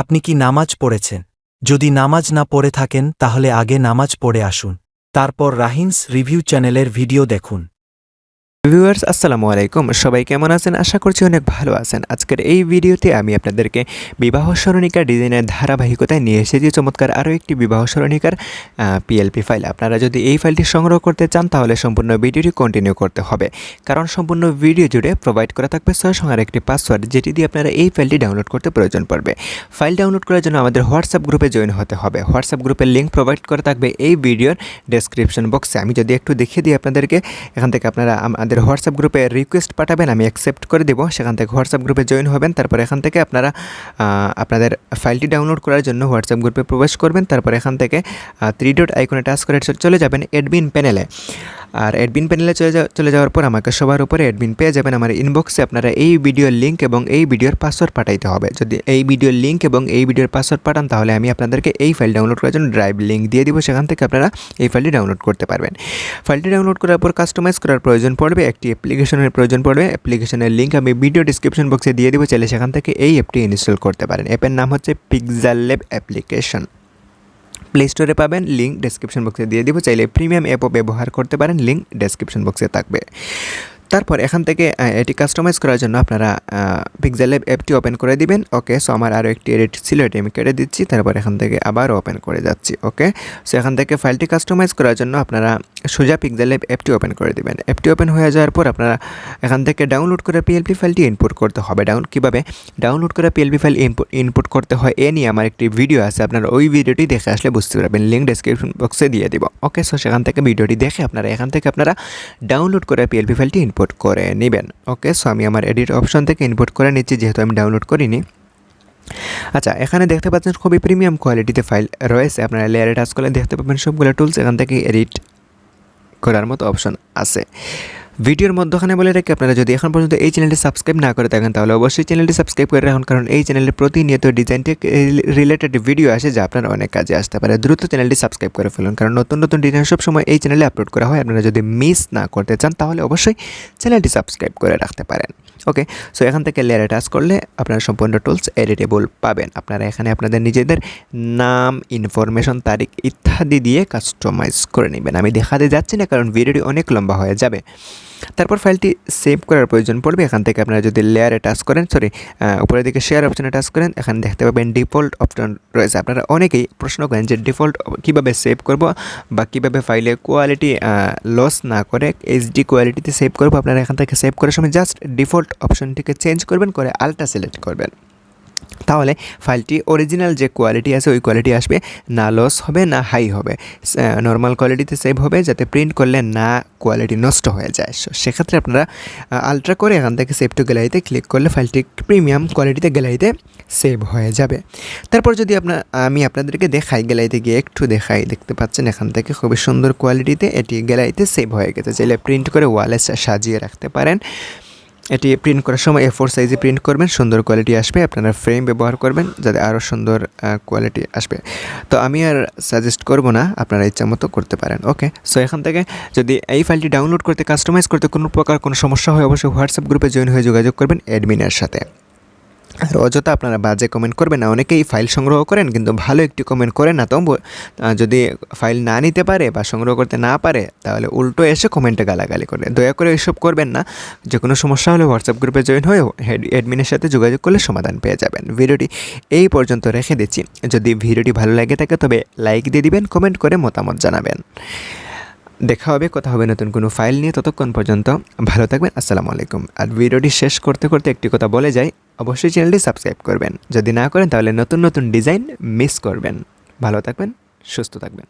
আপনি কি নামাজ পড়েছেন? যদি নামাজ না পড়ে থাকেন, তাহলে আগে নামাজ পড়ে আসুন। তারপর রাহিন্স রিভিউ চ্যানেলের ভিডিও দেখুন। ভিউয়ার্স, আসসালামু আলাইকুম। সবাই কেমন আছেন? আশা করছি অনেক ভালো আছেন। আজকের এই ভিডিওতে আমি আপনাদেরকে বিবাহ সরণিকার ডিজাইনের ধারাবাহিকতায় নিয়ে এসেছি। চমৎকার আরও একটি বিবাহ সরণিকার পিএলপি ফাইল আপনারা যদি এই ফাইলটি সংগ্রহ করতে চান, তাহলে সম্পূর্ণ ভিডিওটি কন্টিনিউ করতে হবে। কারণ সম্পূর্ণ ভিডিও জুড়ে প্রোভাইড করা থাকবে ছয় সঙ্গে একটি পাসওয়ার্ড যেটি দিয়ে আপনারা এই ফাইলটি ডাউনলোড করতে প্রয়োজন পড়বে। ফাইল ডাউনলোড করার জন্য আমাদের হোয়াটসঅ্যাপ গ্রুপে জয়েন হতে হবে। হোয়াটসঅ্যাপ গ্রুপের লিঙ্ক প্রোভাইড করা থাকবে এই ভিডিওর ডেসক্রিপশন বক্সে আমি যদি একটু দেখিয়ে দিই আপনাদেরকে, এখান থেকে আপনারা আমাদের হোয়াটসঅ্যাপ গ্রুপে রিকোয়েস্ট পাঠাবেন, আমি অ্যাকসেপ্ট করে দেবো। সেখান থেকে হোয়াটসঅ্যাপ গ্রুপে জয়েন হবেন, তারপর এখান থেকে আপনারা আপনাদের ফাইলটি ডাউনলোড করার জন্য হোয়াটসঅ্যাপ গ্রুপে প্রবেশ করবেন, তারপর এখান থেকে থ্রি ডট আইকনে টাচ করে চলে যাবেন অ্যাডমিন প্যানেলে আর অ্যাডমিন প্যানেলে চলে চলে যাওয়ার পর আমাকে সবার উপরে অ্যাডমিন পেয়ে যাবেন আমার ইনবক্সে আপনারা এই ভিডিওর লিঙ্ক এবং এই ভিডিওর পাসওয়ার্ড পাঠাইতে হবে। যদি এই ভিডিওর লিঙ্ক এবং এই ভিডিওর পাসওয়ার্ড পাঠান, তাহলে আমি আপনাদেরকে এই ফাইল ডাউনলোড করার জন্য ড্রাইভ লিঙ্ক দিয়ে দিব। সেখান থেকে আপনারা এই ফাইলটি ডাউনলোড করতে পারবেন। ফাইলটি ডাউনলোড করার পর কাস্টমাইজ করার প্রয়োজন পড়বে, একটি অ্যাপ্লিকেশনের প্রয়োজন পড়বে। অ্যাপ্লিকেশনের লিঙ্ক আমি ভিডিও ডিসক্রিপশন বক্সে দিয়ে দিব। চাইলে সেখান থেকে এই অ্যাপটি ইনস্টল করতে পারেন। অ্যাপের নাম হচ্ছে পিকজাল ল্যাব অ্যাপ্লিকেশন প্লে স্টোরে পাবেন লিঙ্ক ডেসক্রিপশন বক্সে দিয়ে দিব। চাইলে প্রিমিয়াম অ্যাপও ব্যবহার করতে পারেন লিঙ্ক ডেসক্রিপশন বক্সে থাকবে। তারপর এখান থেকে এটি কাস্টমাইজ করার জন্য আপনারা পিক্সেল অ্যাপটি ওপেন করে দিবেন। ওকে সো আমার আরও একটি এডিট ছিল, এটি আমি কেটে দিচ্ছি। তারপর এখান থেকে আবার ওপেন করে যাচ্ছি। ওকে সো এখান থেকে ফাইলটি কাস্টমাইজ করার জন্য আপনারা সোজা পিক্সেল অ্যাপটি ওপেন করে দিবেন। অ্যাপটি ওপেন হয়ে যাওয়ার পর আপনারা এখান থেকে ডাউনলোড করে পিএলপি ফাইলটি ইনপুট করতে হবে। ডাউন কীভাবে? ডাউনলোড করে পিএলপি ফাইল ইনপুট করতে হয়, এ নিয়ে আমার একটি ভিডিও আছে। আপনারা ওই ভিডিওটি দেখে আসলে বুঝতে পারবেন। লিঙ্ক ডেসক্রিপশন বক্সে দিয়ে দিব। ওকে সো সেখান থেকে ভিডিওটি দেখে আপনারা, এখান থেকে আপনারা ডাউনলোড করে পিএলপি ফাইলটি করে নেবেন। ওকে সো আমি আমার এডিট অপশন থেকে ইনপুট করে নিচ্ছি, যেহেতু আমি ডাউনলোড করিনি। আচ্ছা এখানে দেখতে পাচ্ছেন খুবই প্রিমিয়াম কোয়ালিটিতে ফাইল রয়েছে। আপনারা লেয়ারে টাচ করলে দেখতে পাবেন সবগুলো টুলস এখান থেকে এডিট করার মতো অপশন আছে। ভিডিওর মধ্যখানে বলে রাখি, আপনারা যদি এখন পর্যন্ত এই চ্যানেলটি সাবস্ক্রাইব না করে থাকেন, তাহলে অবশ্যই চ্যানেলটি সাবস্ক্রাইব করে রাখুন, কারণ এই চ্যানেলে প্রতিনিয়ত ডিজাইন টেক রিলেটেড ভিডিও আসে যা আপনার অনেক কাজে আসতে পারে। দ্রুত চ্যানেলটি সাবস্ক্রাইব করে ফেলুন, কারণ নতুন নতুন ডিজাইন সবসময় এই চ্যানেলে আপলোড করা হয়। আপনারা যদি মিস না করতে চান, তাহলে অবশ্যই চ্যানেলটি সাবস্ক্রাইব করে রাখতে পারেন। ওকে, সো এখান থেকে লেয়ারে টাচ করলে আপনারা সম্পূর্ণ টুলস এডিটেবল পাবেন। আপনারা এখানে আপনাদের নিজেদের নাম ইনফরমেশন তারিখ ইত্যাদি দিয়ে কাস্টমাইজ করে নেবেন। আমি দেখাতে যাচ্ছি না, কারণ ভিডিওটি অনেক লম্বা হয়ে যাবে। তারপর ফাইলটি সেভ করার প্রয়োজন পড়বে। এখান থেকে আপনারা যদি লেয়ারে টাচ করেন সরি উপরের দিকে শেয়ার অপশনে টাচ করেন, এখানে দেখতে পাবেন ডিফল্ট অপশন রয়েছে। আপনারা অনেকেই প্রশ্ন করেন যে ডিফল্ট কীভাবে সেভ করব বা কীভাবে ফাইলে কোয়ালিটি লস না করে এইচডি কোয়ালিটিতে সেভ করব। আপনারা এখান থেকে সেভ করার সময় জাস্ট ডিফল্ট অপশনটিকে চেঞ্জ করবেন, করে আলট্রা সিলেক্ট করবেন। তাহলে ফাইলটি অরিজিনাল যে কোয়ালিটি আছে, ওই কোয়ালিটি আসবে, না লস হবে, না হাই হবে। নর্মাল কোয়ালিটিতে সেভ হবে, যাতে প্রিন্ট করলে না কোয়ালিটি নষ্ট হয়ে যায়। সেক্ষেত্রে আপনারা আলট্রা করে এখান থেকে সেভ টু গ্যালারিতে ক্লিক করলে ফাইলটি প্রিমিয়াম কোয়ালিটিতে গ্যালারিতে সেভ হয়ে যাবে। তারপর যদি আপনার আমি আপনাদেরকে দেখাই গ্যালারিতে গিয়ে একটু দেখাই, দেখতে পাচ্ছেন এখান থেকে খুবই সুন্দর কোয়ালিটিতে এটি গ্যালারিতে সেভ হয়ে গেছে। চাইলে প্রিন্ট করে ওয়ালে সাজিয়ে রাখতে পারেন। এটি প্রিন্ট করার সময় এ ফোর সাইজে প্রিন্ট করবেন, সুন্দর কোয়ালিটি আসবে, আপনারা ফ্রেম ব্যবহার করবেন যাতে আরও সুন্দর কোয়ালিটি আসবে। তো আমি আর সাজেস্ট করব না, আপনারা ইচ্ছা মতো করতে পারেন ওকে সো এখান থেকে যদি এই ফাইলটি ডাউনলোড করতে কাস্টমাইজ করতে কোনো প্রকার কোনো সমস্যা হয়, অবশ্যই হোয়াটসঅ্যাপ গ্রুপে জয়েন হয়ে যোগাযোগ করবেন অ্যাডমিনের সাথে। আর অযথা আপনারা বাজে কমেন্ট করবেন না। অনেকেই ফাইল সংগ্রহ করেন, কিন্তু ভালো একটি কমেন্ট করেন না। তো যদি ফাইল না নিতে পারে বা সংগ্রহ করতে না পারে, তাহলে উল্টো এসে কমেন্টে গালাগালি করে দয়া করে এসব করবেন না। যে কোনো সমস্যা হলে হোয়াটসঅ্যাপ গ্রুপে জয়েন হয়ে হেড অ্যাডমিনের সাথে যোগাযোগ করলে সমাধান পেয়ে যাবেন। ভিডিওটি এই পর্যন্ত রেখে দিচ্ছি। যদি ভিডিওটি ভালো লাগে থাকে, তবে লাইক দিয়ে দিবেন কমেন্ট করে মতামত জানাবেন। দেখা হবে, কথা হবে নতুন কোনো ফাইল নিয়ে। ততক্ষণ পর্যন্ত ভালো থাকবেন, আসসালামু আলাইকুম। আর ভিডিওটি শেষ করতে করতে একটি কথা বলে যাই। অবশ্যই চ্যানেলটি সাবস্ক্রাইব করবেন। যদি না করেন তাহলে নতুন নতুন ডিজাইন মিস করবেন। ভালো থাকবেন, সুস্থ থাকবেন।